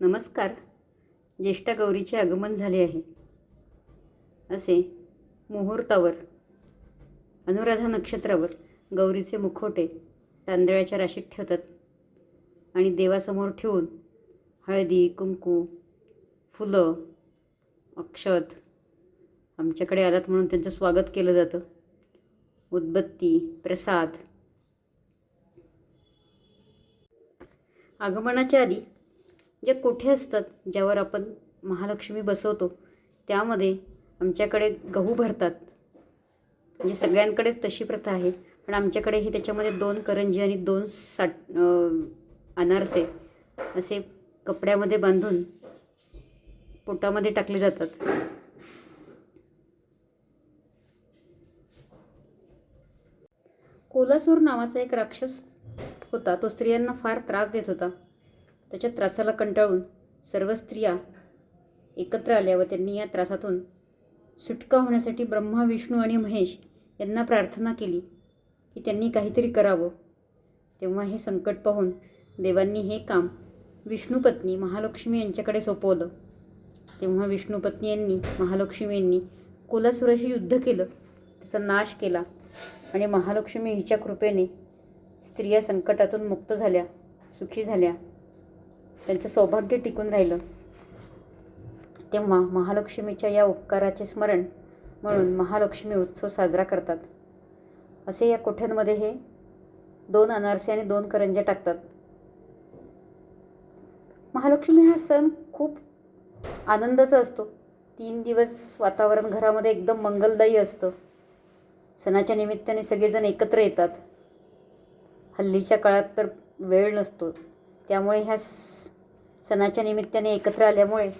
नमस्कार. ज्येष्ठा गौरीचे आगमन झाले आहे. असे मुहूर्तावर अनुराधा नक्षत्रावर गौरीचे मुखोटे तांदळाच्या राशीत ठेवतात आणि देवासमोर ठेवून हळदी कुंकू फुलं अक्षत आमच्याकडे आलात म्हणून त्यांचं स्वागत केलं जातं. उदबत्ती प्रसाद. आगमनाच्या आधी जे कोठे असतात ज्यावर आपण महालक्ष्मी बसवतो त्यामध्ये आमच्याकडे गहू भरतात. म्हणजे सगळ्यांकडेच तशी प्रथा आहे. पण आमच्याकडे ही त्याच्यामध्ये दोन करंजी आणि दोन साठ अनारसे असे कपड्यामध्ये बांधून पोटामध्ये टाकले जातात. कोलासूर नावाचा एक राक्षस होता तो स्त्रियांना फार त्रास देत होता. त्याच्या त्रासाला कंटाळून सर्व स्त्रिया एकत्र आल्या व त्यांनी या त्रासातून सुटका होण्यासाठी ब्रह्मा विष्णू आणि महेश यांना प्रार्थना केली की त्यांनी काहीतरी करावं. तेव्हा हे संकट पाहून देवांनी हे काम विष्णुपत्नी महालक्ष्मी यांच्याकडे सोपवलं. तेव्हा विष्णुपत्नी यांनी महालक्ष्मी यांनी कोलासुराशी युद्ध केलं. त्याचा नाश केला आणि महालक्ष्मी हिच्या कृपेने स्त्रिया संकटातून मुक्त झाल्या सुखी झाल्या. त्यांचं सौभाग्य टिकून राहिलं. तेव्हा महालक्ष्मीच्या या उपकाराचे स्मरण म्हणून महालक्ष्मी उत्सव साजरा करतात. असे या कोठ्यांमध्ये हे दोन अनारसे आणि दोन करंज्या टाकतात. महालक्ष्मी हा सण खूप आनंदाचा असतो. तीन दिवस वातावरण घरामध्ये एकदम मंगलदायी असतं. सणाच्या निमित्ताने सगळेजण एकत्र येतात. हल्लीच्या काळात तर वेळ नसतो. त्यामुळे ह्या स- सणाच्या निमित्ताने एकत्र आल्यामुळे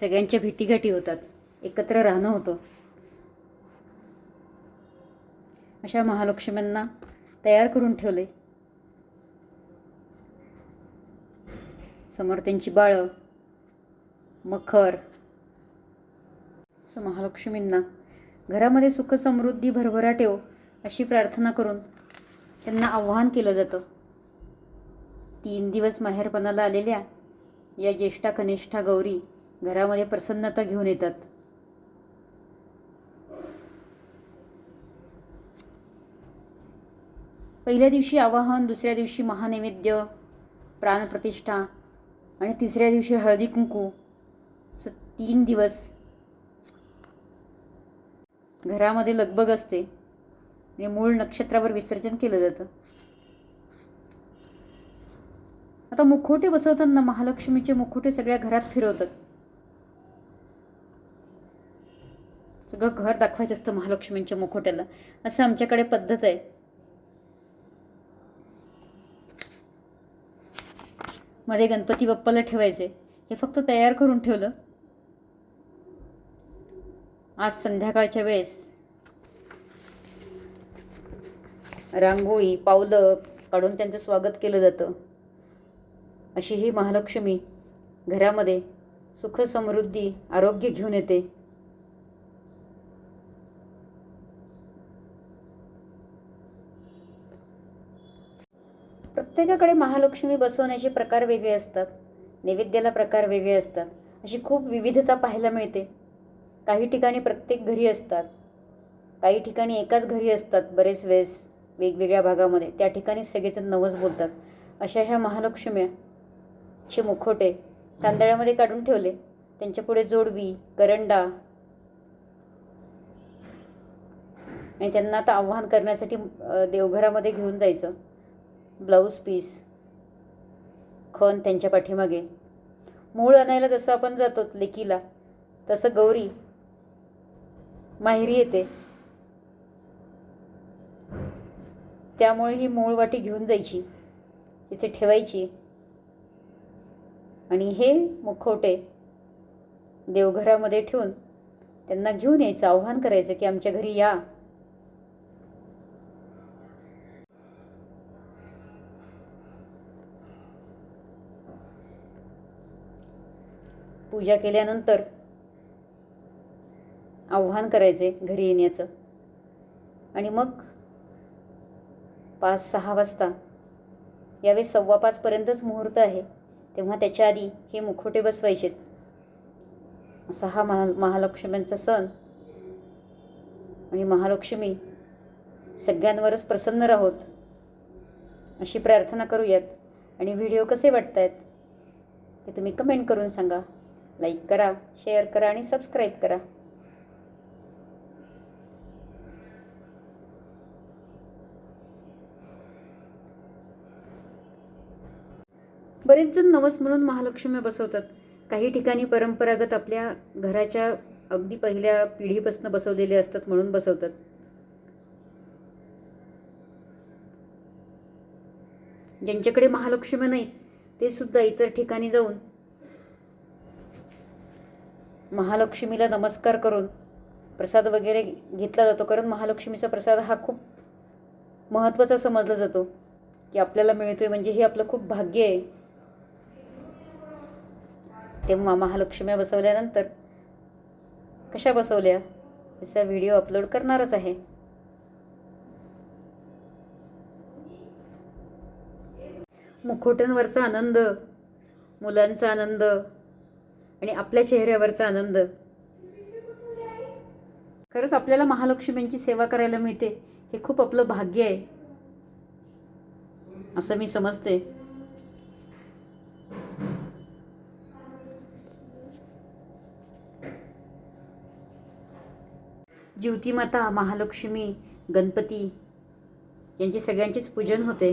सगळ्यांच्या भेटीगाठी होतात. एकत्र राहणं होतं. अशा महालक्ष्म्यांना तयार करून ठेवले. समोर त्यांची बाळं मखर. असं महालक्ष्मींना घरामध्ये सुख समृद्धी भरभराट अशी प्रार्थना करून त्यांना आव्हान केलं जातं. तीन दिवस माहेरपणाला आलेल्या या ज्येष्ठा कनिष्ठा गौरी घरामध्ये प्रसन्नता घेऊन येतात. पहिल्या दिवशी आवाहन दुसऱ्या दिवशी महानैवेद्य प्राणप्रतिष्ठा आणि तिसऱ्या दिवशी हळदी कुंकू. असं तीन दिवस घरामध्ये लगबग असते आणि मूळ नक्षत्रावर विसर्जन केलं जातं. आता मुखोटे बसवताना महालक्ष्मीचे मुखोटे सगळ्या घरात फिरवतात. सगळं घर दाखवायचं असतं महालक्ष्मींच्या मुखोट्याला असं आमच्याकडे पद्धत आहे. मध्ये गणपती बाप्पाला ठेवायचे हे फक्त तयार करून ठेवलं. आज संध्याकाळच्या वेळेस. रांगोळी पावलं काढून त्यांचं स्वागत केलं जातं. अशी ही महालक्ष्मी घरामध्ये सुख समृद्धी आरोग्य घेऊन येते. प्रत्येकाकडे महालक्ष्मी बसवण्याचे प्रकार वेगळे असतात. नैवेद्याला प्रकार वेगळे असतात. अशी खूप विविधता पाहायला मिळते. काही ठिकाणी प्रत्येक घरी असतात. काही ठिकाणी एकाच घरी असतात. बरेच वेळेस वेगवेगळ्या भागामध्ये त्या ठिकाणी सगळेजण नवस बोलतात. अशा ह्या महालक्ष्म्या चे मुखोटे तांदळामध्ये काढून ठेवले. त्यांच्या पुढे जोडवी करंडा आणि त्यांना आता आव्हान करण्यासाठी देवघरामध्ये घेऊन जायचं. ब्लाऊज पीस खण त्यांच्या पाठीमागे. मूळ आणायला जसं आपण जातो लेकीला तसं गौरी माहेरी येते. त्यामुळे ही मूळ वाटी घेऊन जायची. तिथे ठेवायची. आणि हे मुखवटे देवघरामध्ये ठेवून त्यांना घेऊन यायचं आव्हान करायचं की आमच्या घरी या. पूजा केल्यानंतर आव्हान करायचे घरी येण्याचं. आणि मग पाच सहा वाजता यावेळेस सव्वा पाचपर्यंतच मुहूर्त आहे. तेव्हा त्याच्या आधी हे मुखवटे बसवायचेत. असा हा महा महालक्ष्म्यांचा सण. आणि महालक्ष्मी सगळ्यांवरच प्रसन्न राहोत. अशी प्रार्थना करूयात. आणि व्हिडिओ कसे वाटत आहेत ते तुम्ही कमेंट करून सांगा. लाईक करा शेअर करा आणि सबस्क्राईब करा. बरेच जण नवस म्हणून महालक्ष्मी बसवतात. काही ठिकाणी परंपरागत आपल्या घराच्या अगदी पहिल्या पिढीपासून बसवलेले असतात म्हणून बसवतात. ज्यांच्याकडे महालक्ष्मी नाहीत ते सुद्धा इतर ठिकाणी जाऊन महालक्ष्मीला नमस्कार करून प्रसाद वगैरे घेतला जातो. कारण महालक्ष्मीचा प्रसाद हा खूप महत्त्वाचा समजला जातो की आपल्याला मिळतोय म्हणजे हे आपलं खूप भाग्य आहे. तेव्हा महालक्ष्म्या बसवल्यानंतर कशा बसवल्या? याचा व्हिडिओ अपलोड करणारच आहे. मुखोट्यांवरचा आनंद मुलांचा आनंद आणि आपल्या चेहऱ्यावरचा आनंद. खरंच आपल्याला महालक्ष्मींची सेवा करायला मिळते हे खूप आपलं भाग्य आहे. असं मी समजते. ज्योतिमाता महालक्ष्मी गणपती यांचे सगळ्यांचेच पूजन होते.